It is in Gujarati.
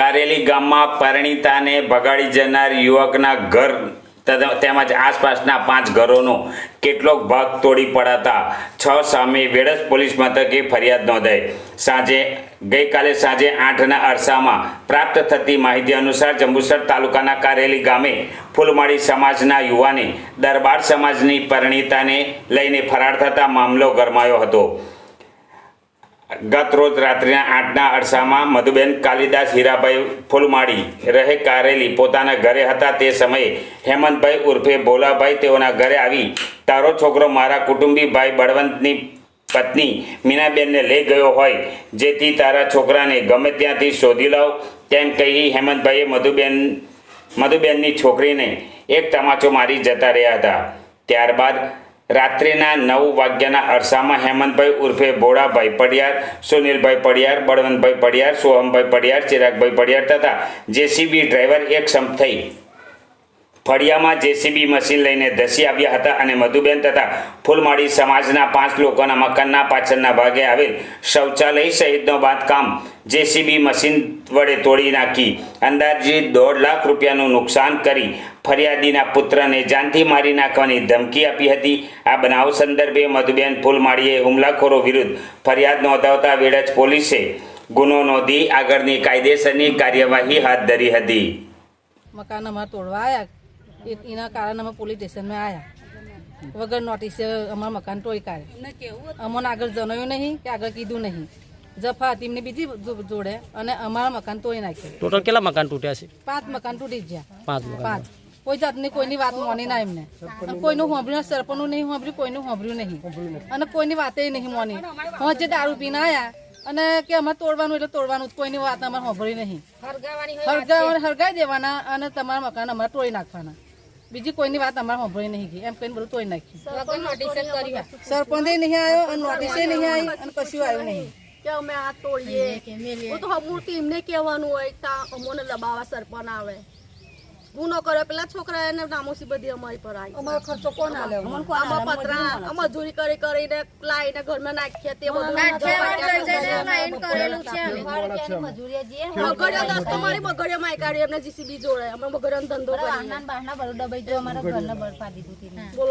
કારેલી ગામમાં પરિણીતાને ભગાડી જનાર યુવકના ઘર તેમજ આસપાસના પાંચ ઘરોનો કેટલોક ભાગ તોડી પડાતા છ સામે વેડસ પોલીસ મથકે ફરિયાદ નોંધાઈ. સાંજે, ગઈકાલે સાંજે આઠના અરસામાં પ્રાપ્ત થતી માહિતી અનુસાર જંબુસર તાલુકાના કારેલી ગામે ફૂલમાળી સમાજના યુવાને દરબાર સમાજની પરિણીતાને લઈને ફરાર થતા મામલો ગરમાયો હતો. ગત રોજ રાત્રિના આઠના અરસામાં મધુબેન, કાલિદાસ, હીરાભાઈ ફૂલમાળી રહે કારેલી પોતાના ઘરે હતા તે સમયે હેમંતભાઈ ઉર્ફે ભોલાભાઈ તેઓના ઘરે આવી. તારો છોકરો મારા કુટુંબી ભાઈ બળવંતની પત્ની મીનાબેનને લઈ ગયો હોય, જેથી તારા છોકરાને ગમે ત્યાંથી શોધી લાવ. તેમ કહી હેમંતભાઈએ મધુબેન, મધુબેનની છોકરીને એક તમાચો મારી જતા રહ્યા હતા. ત્યારબાદ રાત્રિના નવ વાગ્યાના અરસામાં હેમંતભાઈ ઉર્ફે ભોળાભાઈ પડિયાર, સુનિલભાઈ પડિયાર, બળવંતભાઈ પડિયાર, સોહમભાઈ પડિયાર, ચિરાગભાઈ પડિયાર તથા જેસીબી ડ્રાઈવર એક સંપ થઈ ફળિયામાં જેસીબી મશીન લઈને ધસી આવ્યા હતા અને મધુબેન તથા ફૂલમાળી સમાજના પાંચ લોકોના મકાનના પાછળના ભાગે આવેલ શૌચાલય સહિતનો બાંધકામ જેસીબી મશીન વડે તોડી નાખી. અંદાજિત દોઢ લાખ રૂપિયાનું નુકસાન કરી ફરિયાદીના પુત્રને જાનથી મારી નાખવાની ધમકી આપી હતી. આ બનાવ સંદર્ભે મધુબેન ફૂલમાળીએ હુમલાખોરો વિરુદ્ધ ફરિયાદ નોંધાવતા વેડજ પોલીસે ગુનો નોંધી આગળની કાયદેસરની કાર્યવાહી હાથ ધરી હતી. મકાન અમારે તોડવા આવ્યા એના કારણે અમે પોલીસ સ્ટેશનમાં આવ્યા વગર નોટિસે અમારા મકાન તોડી કાઢે. અમને આગળ જણાવ્યું નહીં કે આગળ કીધું નહીં. જફા હતી એમની બીજી જોડે અને અમારા મકાન તોડી નાખ્યું. ટોટલ કેટલા મકાન તૂટ્યા છે? પાંચ મકાન તૂટી ગયા. પાંચ પાંચ. કોઈ જાતની કોઈની વાત મોની ના એમને. કોઈનું સાંભળ્યું સરપંચનું નહીં સાંભળ્યું કોઈનું સાંભળ્યું નહીં. અને કોઈની વાતે નહીં મોની. હું જે દારૂ પીને આયા અને કે અમારે તોડવાનું એટલે તોડવાનું કોઈની વાત અમારે સાંભળી નહીં. હરગાવાની હરગાઈ દેવાના અને તમારા મકાન અમારે તોડી નાખવાના. બીજી કોઈની વાત અમારે સાંભળી નહીં ગઈ. એમ કહીને બધું તોડી નાખ્યું. સરપંચ નહીં આવ્યો અને નોટિસે નહીં આવી અને કશું આવ્યું નહીં. કે અમે આ તોડીએ તો અમૂર્તિ એમને કહેવાનું હોય ત્યાં અમોને દબાવા સરપણ આવે ગુનો કર્યો પેલા છોકરા એને નામોસી બધી અમારી પર આવી અમારો ખર્ચો કોણ આલે આમાં પતરા મજૂરી કરી કરીને લાઈને ઘરમાં નાખીએ તે બધું બગડ્યો દસ તમારી મારી બગડ્યો કાઢી એમને જીસીબી જોડે અમે બગડ્યો ધંધો કરી બોલો